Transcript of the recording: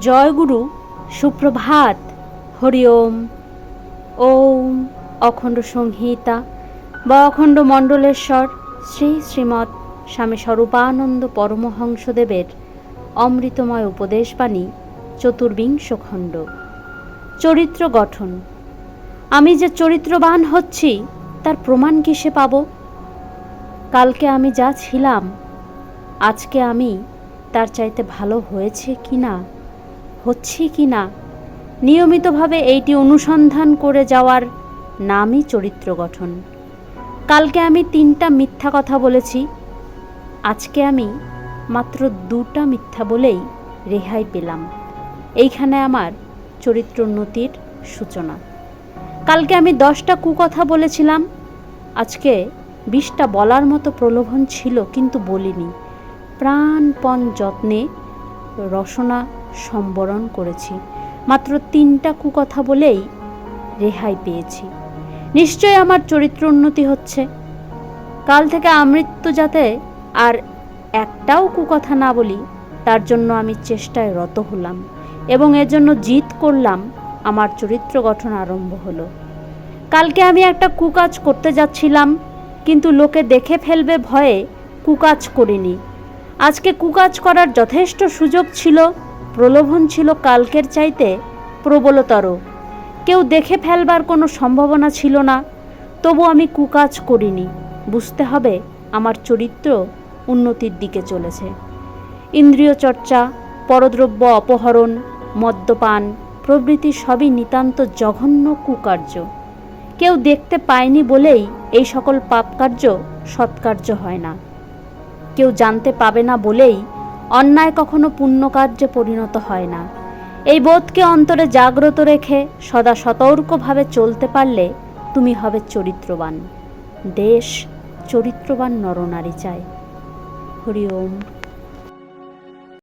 জয়গুরু, সুপ্রভাত। হরি ওম। ওম অখণ্ড সংহিতা বা অখণ্ড মণ্ডলেশ্বর শ্রী শ্রীমৎ স্বামী স্বরূপানন্দ পরমহংসদেবের অমৃতময় উপদেশবাণী, চতুর্বিংশ খণ্ড। চরিত্র গঠন। আমি যে চরিত্রবান হচ্ছি, তার প্রমাণ কিসে পাব? কালকে আমি যা ছিলাম, আজকে আমি তার চাইতে ভালো হয়েছে কি না হচ্ছে কি না? নিয়মিতভাবে এইটি অনুসন্ধান করে যাওয়ার নামই চরিত্র গঠন। কালকে আমি তিনটা মিথ্যা কথা বলেছি। আজকে আমি মাত্র দুটা মিথ্যা বলেই রেহাই পেলাম। এইখানে আমার চরিত্রোন্নতির সূচনা। কালকে আমি দশটা কুকথা বলেছিলাম। আজকে বিশটা বলার মতো প্রলোভন ছিল, কিন্তু বলিনি। প্রাণপণ যত্নে রসনা সম্বরণ করেছি। মাত্র তিনটা কুকথা বলেই রেহাই পেয়েছি। নিশ্চয় আমার চরিত্র উন্নতি হচ্ছে। কাল থেকে আমৃত্যু যাতে আর একটাও কুকথা না বলি, তার জন্য আমি চেষ্টায় রত হলাম এবং এর জন্য জিত করলাম আমার চরিত্র গঠন আরম্ভ হলো। কালকে আমি একটা কুকাজ করতে যাচ্ছিলাম, কিন্তু লোকে দেখে ফেলবে ভয়ে কুকাজ করিনি। আজকে কুকাজ করার যথেষ্ট সুযোগ ছিল প্রলোভন ছিল কালকের চাইতে প্রবলতর। কেউ দেখে ফেলবার কোনো সম্ভাবনা ছিল না, তবু আমি কুকাজ করিনি। বুঝতে হবে, আমার চরিত্র উন্নতির দিকে চলেছে। ইন্দ্রিয় চর্চা পরদ্রব্য অপহরণ, মদ্যপান প্রভৃতি সবই নিতান্ত জঘন্য কুকার্য। কেউ দেখতে পায়নি বলেই এই সকল পাপকার্য সৎকার্য হয় না। কেউ জানতে পাবে না বলেই অন্যায় কখনো পুণ্যকার্যে পরিণত হয় না। এই বোধকে অন্তরে জাগ্রত রেখে সদা সতর্কভাবে চলতে পারলে তুমি হবে চরিত্রবান। দেশ চরিত্রবান নরনারী চায়। হরি ওম।